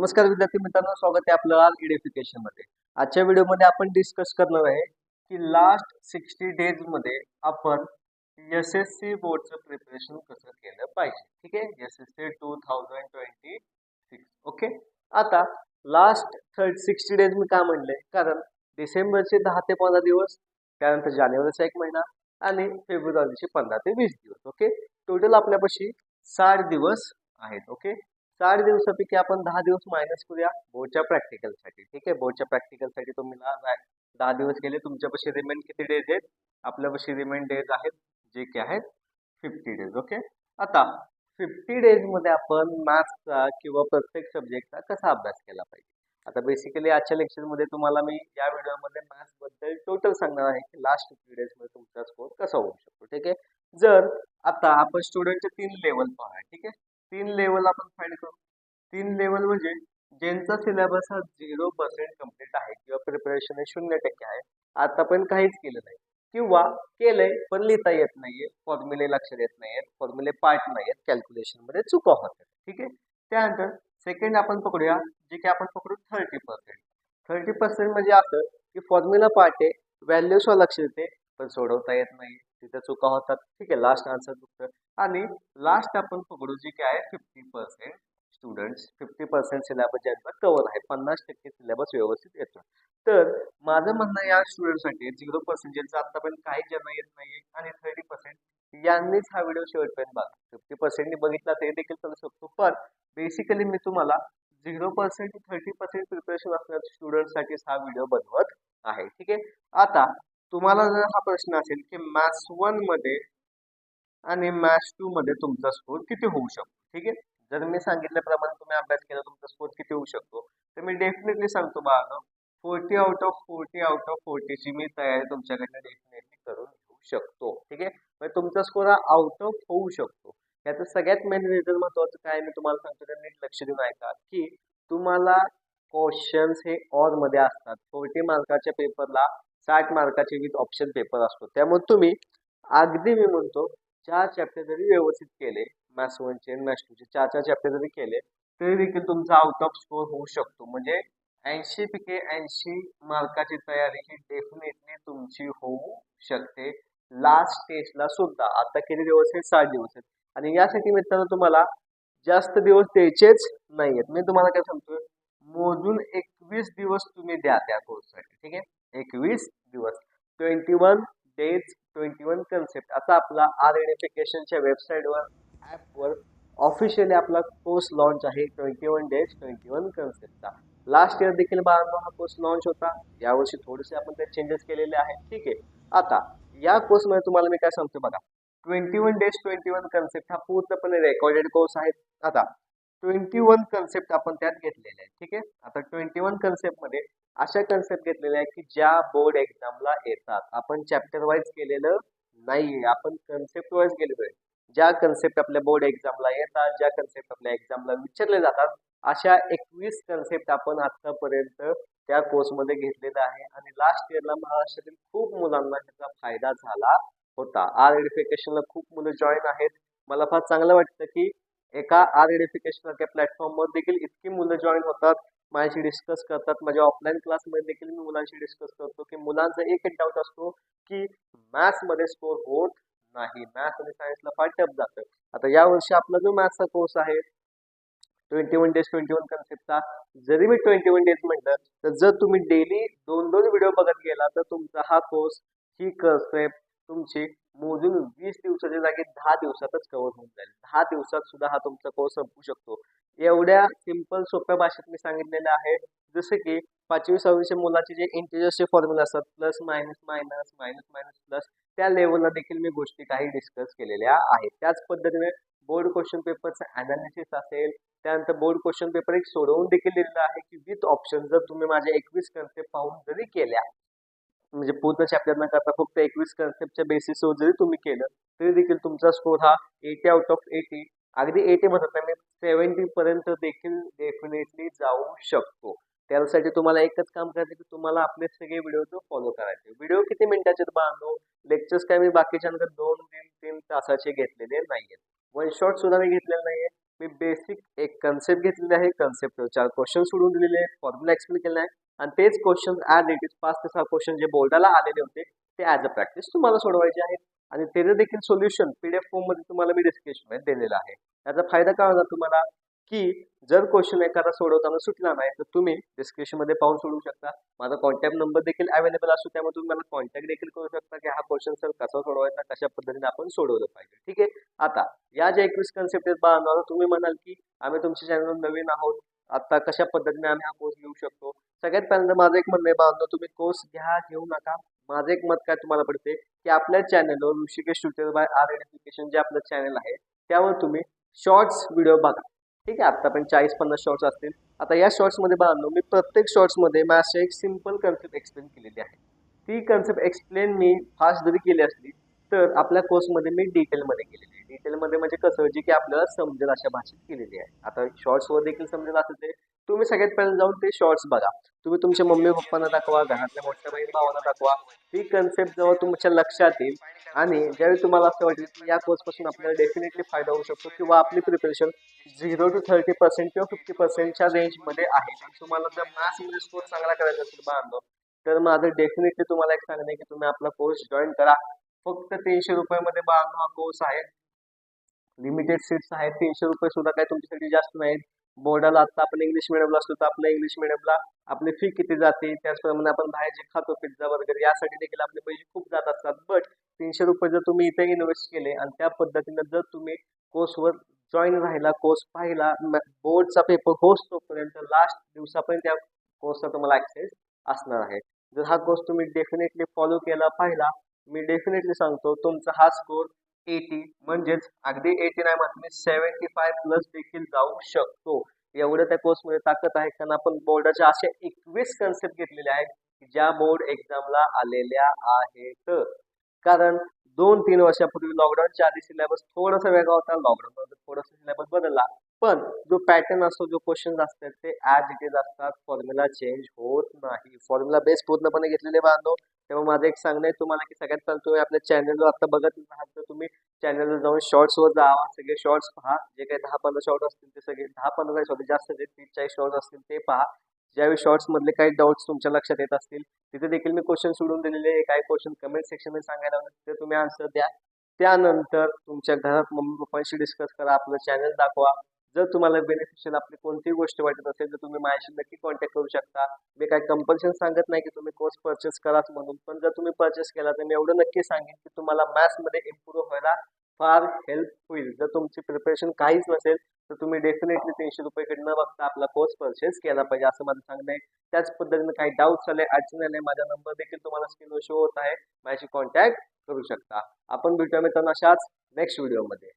नमस्कार विद्यार्थी मित्रांनो स्वागत आहे आपलं आज इडेफिकेशनमध्ये. आजच्या व्हिडिओमध्ये आपण डिस्कस करणार आहे की लास्ट सिक्स्टी डेजमध्ये आपण एस एस सी बोर्डचं प्रिपरेशन कसं केलं पाहिजे. ठीक आहे? S S C two thousand twenty six okay आता लास्ट थर्ड सिक्स्टी डेज मी का म्हणले? कारण डिसेंबरचे दहा ते पंधरा दिवस त्यानंतर जानेवारीचा एक महिना आणि फेब्रुवारीचे पंधरा ते वीस दिवस. ओके टोटल आपल्यापाशी साठ दिवस आहेत. ओके चार दिवसापैकी आपण दहा दिवस मायनस करूया बोर्डच्या प्रॅक्टिकलसाठी ठीक आहे? बोर्डच्या प्रॅक्टिकलसाठी तुम्ही ना- दहा दिवस गेले तुमच्यापाशी रिमेंट किती डेज आहेत? आपल्यापाशी रिमेंड डेज आहेत जे की आहेत फिफ्टी डेज ओके आता फिफ्टी डेजमध्ये आपण मॅथ्सचा किंवा प्रत्येक सब्जेक्टचा कसा अभ्यास केला पाहिजे? आता बेसिकली आजच्या लेक्चरमध्ये तुम्हाला मी या व्हिडिओमध्ये मॅथ्सबद्दल टोटल सांगणार आहे की लास्ट फिफ्टी डेजमध्ये तुमचा स्कोर कसा होऊ शकतो ठीक आहे? जर आता आपण स्टुडंटचे तीन लेवल पहा ठीक आहे? तीन लेवल आपण फाईंड करू. तीन लेवल म्हणजे ज्यांचा सिलेबस हा झिरो पर्सेंट कंप्लीट आहे किंवा प्रिपरेशन हे शून्य टक्के आहे आतापर्यंत काहीच केलं नाही. किंवा केलंय पण लिहिता येत नाहीये फॉर्म्युले लक्षात येत नाहीयेत फॉर्म्युले पार्ट नाहीयेत कॅल्क्युलेशनमध्ये चुका होतात ठीक आहे? त्यानंतर सेकंड आपण पकडूया जे की आपण पकडू थर्टी पर्सेंट थर्टी पर्सेंट म्हणजे असं की फॉर्म्युला पार्ट आहे व्हॅल्यूजवर लक्ष देते पण सोडवता येत नाही. तिथे चुका होतात. ठीक आहे? लास्ट आन्सर चुकतं आणि लास्ट आपण पकडू जे काय आहे fifty percent students fifty percent syllabus ज्यांचा कवर आहे. पन्नास टक्के सिलेबस व्यवस्थित येतो तर माझं म्हणणं या स्टुडंटसाठी झिरो पर्सेंट ज्यांचं आतापर्यंत काही ज्यांना येत नाही आणि थर्टी पर्सेंट यांनीच हा व्हिडिओ शेवटपर्यंत बघा. फिफ्टी पर्सेंटनी बघितला ते देखील चालू शकतो. पण बेसिकली मी तुम्हाला zero percent thirty percent preparation असणाऱ्या स्टुडंटसाठीच हा व्हिडिओ बनवत आहे. ठीक आहे? आता तुम्हाला जर हा प्रश्न असेल की मॅथ्स वनमध्ये आणि मॅथ्स टू मध्ये तुमचा स्कोर किती होऊ शकतो? ठीक आहे? जर मी सांगितल्याप्रमाणे तुम्ही अभ्यास केला तुमचा स्कोर किती होऊ शकतो? तर मी डेफिनेटली सांगतो बा forty out of forty out of फोर्टीची मी तयारी तुमच्याकडनं डेफिनेटली करून घेऊ शकतो. ठीक आहे? म्हणजे तुमचा स्कोर हा आउट ऑफ होऊ शकतो. याचं सगळ्यात मेन रिझन महत्वाचं काय मी तुम्हाला सांगतो नीट लक्ष देऊन ऐका की तुम्हाला क्वेश्चन्स हे ऑरमध्ये असतात. फोर्टी मार्काच्या पेपरला साठ मार्काचे विथ ऑप्शन पेपर असतो त्यामुळे तुम्ही अगदी मी म्हणतो चार चॅप्टर जरी व्यवस्थित केले मॅथ्स वनचे मॅथ्स टूचे चार चार चॅप्टर जरी केले तरी देखील तुमचा आउट ऑफ स्कोर होऊ शकतो. म्हणजे ऐंशी पैकी ऐंशी मार्काची तयारी ही डेफिनेटली तुमची होऊ शकते. लास्ट स्टेजला सुद्धा. आता किती दिवस आहेत? साठ दिवस आहेत. आणि यासाठी मित्रांनो तुम्हाला जास्त दिवस द्यायचेच नाही आहेत मी तुम्हाला काय सांगतोय? मोजून एकवीस दिवस तुम्ही द्या त्या कोर्ससाठी ठीक आहे? एकवीस दिवस. Twenty one days twenty one concept आता आपला आर एडिफिकेशनच्या वेबसाईटवर ॲपवर ऑफिशियली आपला कोर्स लॉन्च आहे twenty one days twenty one कन्सेप्टचा last year देखील बाळांनो हा कोर्स लॉन्च होता. यावर्षी थोडेसे आपण ते चेंजेस केलेले आहेत. ठीक आहे. आता या कोर्समध्ये तुम्हाला मी काय सांगतो बघा. Twenty one days twenty one concept हा पूर्णपणे रेकॉर्डेड कोर्स आहे. आता ट्वेंटी वन कन्सेप्ट आपण त्यात घेतलेले आहेत ठीक आहे? आता ट्वेंटी वन कन्सेप्टमध्ये अशा कन्सेप्ट घेतलेल्या आहेत की ज्या बोर्ड एक्झामला येतात. आपण चॅप्टर वाईज केलेलं नाहीये. आपण कन्सेप्ट वाईज गेलेलो आहे. ज्या कन्सेप्ट आपल्या बोर्ड एक्झामला येतात ज्या कन्सेप्ट आपल्या एक्झामला विचारले जातात अशा एकवीस कन्सेप्ट आपण आतापर्यंत त्या कोर्समध्ये घेतलेला आहे. आणि लास्ट इयरला महाराष्ट्रातील खूप मुलांना त्याचा फायदा झाला होता. आर एडिफिकेशनला खूप मुलं जॉईन आहेत. मला फार चांगलं वाटतं की एका आर एडिफिकेशन प्लॅटफॉर्म प्लॅटफॉर्मवर देखील इतकी मुलं जॉईन होतात. माझ्याशी डिस्कस करतात. माझ्या ऑफलाईन क्लासमध्ये देखील मी मुलांशी डिस्कस करतो की मुलांचा एक एक डाऊट असतो की मॅथ्समध्ये स्कोर होत नाही. मॅथ्स आणि सायन्सला फार टफ जातं. आता यावर्षी आपला जो मॅथ्सचा कोर्स आहे twenty one days twenty one कन्सेप्टचा जरी मी ट्वेंटी वन डेज म्हटलं तर जर तुम्ही डेली दोन दोन व्हिडिओ बघत गेला तर तुमचा हा कोर्स ही कन्सेप्ट तुमची मोजून वीस दिवसाच्या जागी दहा दिवसातच कव्हर होऊन जाईल. दहा दिवसात सुद्धा हा तुमचा कोर्स संपू शकतो. एवढ्या सिंपल सोप्या भाषेत मी सांगितलेलं आहे. जसं की पाचवी सहावीच्या मुलाचे जे इंटेजर्सचे फॉर्म्युला असतात plus minus minus minus minus plus त्या लेवलला देखील मी गोष्टी काही डिस्कस केलेल्या आहेत. त्याच पद्धतीने बोर्ड क्वेश्चन पेपरचं अनालिसिस असेल त्यानंतर बोर्ड क्वेश्चन पेपर एक सोडवून देखील दिलेलं आहे की विथ ऑप्शन जर तुम्ही माझ्या एकवीस कन्सेप्ट पाहून जरी केल्या म्हणजे पूर्ण चॅप्टर न करता फक्त एकवीस कन्सेप्टच्या बेसिसवर जरी तुम्ही केलं तरी देखील तुमचा स्कोर हा एटी आउट ऑफ एटी अगदी एटी म्हणत नाही म्हणजे सेव्हन्टी पर्यंत देखील डेफिनेटली जाऊ शकतो. त्यासाठी तुम्हाला एकच काम करायचं की तुम्हाला आपले सगळे व्हिडिओ फॉलो करायचे. व्हिडिओ किती मिनिटाचे बांधो लेक्चर्स काय मी बाकीच्या दोन तीन तीन तासाचे घेतलेले नाहीयेत. वन शॉट सुद्धा मी घेतलेले नाहीये. मी बेसिक एक कन्सेप्ट घेतलेली आहे. कन्सेप्ट चार क्वेश्चन सोडून दिलेले आहेत. फॉर्म्युला एक्सप्लेन केला आहे. आणि तेच क्वेश्चन ॲज इट इज पाच ते सहा क्वेश्चन जे बोर्डाला आलेले होते ते ॲज अ प्रॅक्टिस तुम्हाला सोडवायचे आहेत. आणि त्याचं देखील सोल्युशन पी डी एफ फॉर्ममध्ये तुम्हाला मी डिस्क्रिप्शनमध्ये दिलेलं आहे. याचा फायदा काय होणार तुम्हाला? की जर क्वेश्चन एखादा सोडवताना सुटला नाही तर तुम्ही डिस्क्रिप्शनमध्ये पाहून सोडवू शकता. माझा कॉन्टॅक्ट नंबर देखील अवेलेबल असतो त्यामुळे तुम्ही मला कॉन्टॅक्ट देखील करू शकता की हा क्वेश्चन सर कसा सोडवायचा कशा पद्धतीने आपण सोडवलं पाहिजे. ठीक आहे? आता या ज्या एकवीस कन्सेप्ट आहेत बाळांनो तुम्ही म्हणाल की आम्ही तुमच्या चॅनलवर नवीन आहोत. आता कशा पद्धतीने आम्ही हा कोर्स घेऊ शकतो? सगळ्यात पहिल्यांदा माझं एक म्हणणं आहे बाळांनो तुम्ही कोर्स घ्या घेऊ नका. माझं एक मत काय तुम्हाला पडते की आपल्या चॅनलवर ऋषिकेश बाय आर एडिफिकेशन जे आपलं चॅनल आहे त्यावर तुम्ही शॉर्ट्स व्हिडिओ बघा. ठीक आहे आता पण चाळीस पन्नास शॉर्ट्स असतील. आता या शॉर्ट्समध्ये बाळांनो मी प्रत्येक शॉर्ट्समध्ये माझ्या एक सिंपल कन्सेप्ट एक्सप्लेन केलेली आहे. ती कन्सेप्ट एक्सप्लेन मी फास्ट जरी केली असली तर आपल्या कोर्समध्ये मी डिटेलमध्ये केलेली आहे. डिटेलमध्ये म्हणजे कसं जे की आपल्याला समजेल अशा भाषेत केलेली आहे. आता शॉर्ट्सवर देखील समजेल असं ते. तुम्ही सगळ्यात पहिल्यांदा जाऊन ते शॉर्ट्स बघा. तुम्ही तुमच्या मम्मी पप्पांना दाखवा घरातल्या मोठ्या बहीण भावांना दाखवा. ती कन्सेप्ट जेव्हा तुमच्या लक्षात येईल आणि ज्यावेळी तुम्हाला असं वाटेल की या कोर्सपासून आपल्याला डेफिनेटली फायदा होऊ शकतो किंवा आपली preparation zero to thirty percent किंवा फिफ्टी पर्सेंटच्या रेंजमध्ये आहे. आणि तुम्हाला जर मॅथ्समध्ये स्कोर चांगला करायचा असेल बांधव तर माझं डेफिनेटली तुम्हाला एक सांगणं की तुम्ही आपला कोर्स जॉईन करा. फक्त तीनशे रुपयामध्ये बांधव हा कोर्स आहे. लिमिटेड सीट्स आहेत. तीनशे रुपये सुद्धा काही तुमच्यासाठी जास्त नाहीत. बोर्डाला आता आपण इंग्लिश मिडियमला असतो तर आपल्या इंग्लिश मिडियमला आपली फी किती जाते? त्याचप्रमाणे आपण बाहेर जे खातो पिझ्झा वगैरे यासाठी देखील आपले पैसे खूप जात असतात. बट तीनशे रुपये जर तुम्ही इथे इन्व्हेस्ट केले आणि त्या पद्धतीनं जर तुम्ही कोर्सवर जॉईन राहिला कोर्स पाहिला बोर्डचा पेपर होस तोपर्यंत लास्ट दिवसापर्यंत त्या कोर्सचा तुम्हाला ॲक्सेस असणार आहे. जर हा कोर्स तुम्ही डेफिनेटली फॉलो केला पाहिला मी डेफिनेटली सांगतो तुमचा हा स्कोर एटी म्हणजेच अगदी एटी नाही मात्र मी सेव्हन्टी फाय प्लस देखील जाऊ शकतो. एवढं त्या कोर्समध्ये ताकद आहे कारण आपण बोर्डाच्या अशा एकवीस कन्सेप्ट घेतलेले आहेत ज्या बोर्ड एक्झामला आलेल्या आहेत. कारण दोन तीन वर्षापूर्वी लॉकडाऊनच्या आधी सिलेबस थोडासा वेगळा होता लॉकडाऊन थोडासा सिलेबस बदलला. पण जो पॅटर्न असतो जो क्वेश्चन असतात ते ॲज इट इज असतात. फॉर्म्युला चेंज होत नाही. फॉर्म्युला बेस पूर्णपणे घेतलेले बांधव. तेव्हा माझं एक सांगणं आहे तुम्हाला की सगळ्यात पहिलं तुम्ही आपल्या चॅनलवर आता बघत राहाल तर तुम्ही चॅनलवर जाऊन शॉर्ट्सवर जावा सगळे शॉर्ट्स पहा. जे काही दहा पंधरा शॉर्ट असतील ते सगळे दहा पंधरा शॉर्ट म्हणजे जास्त जे तीस चाळीस शॉर्ट असतील ते पहा. ज्यावेळी शॉर्ट्समधले काही डाऊट्स तुमच्या लक्षात येत असतील तिथे देखील मी क्वेश्चन सोडून दिलेले काही क्वेश्चन कमेंट सेक्शनमध्ये सांगायला लावले तिथे तुम्ही आन्सर द्या. त्यानंतर तुमच्या घरात मम्मी पप्पांशी डिस्कस करा. आपलं चॅनल दाखवा. जर तुम्हाला बेनिफिशियल आपली कोणतीही गोष्ट वाटत असेल तर तुम्ही माझ्याशी नक्की कॉन्टॅक्ट करू शकता. मी काही कंपल्शन सांगत नाही की तुम्ही कोर्स परचेस कराच म्हणून. पण जर तुम्ही परचेस केला तर मी एवढं नक्की सांगेन की तुम्हाला मॅथ्समध्ये इम्प्रूव्ह व्हायला फार हेल्प होईल. जर तुमची प्रिपरेशन काहीच नसेल तर तुम्ही डेफिनेटली तीनशे रुपयेकडे न बघता आपला कोर्स परचेस केला पाहिजे असं माझं सांगणं आहे. त्याच पद्धतीने काही डाऊट्स आले अडचण आले माझा नंबर देखील तुम्हाला स्क्रीनवर शो होत आहे. माझ्याशी कॉन्टॅक्ट करू शकता. आपण भेटूया मित्रांनो अशाच नेक्स्ट व्हिडिओमध्ये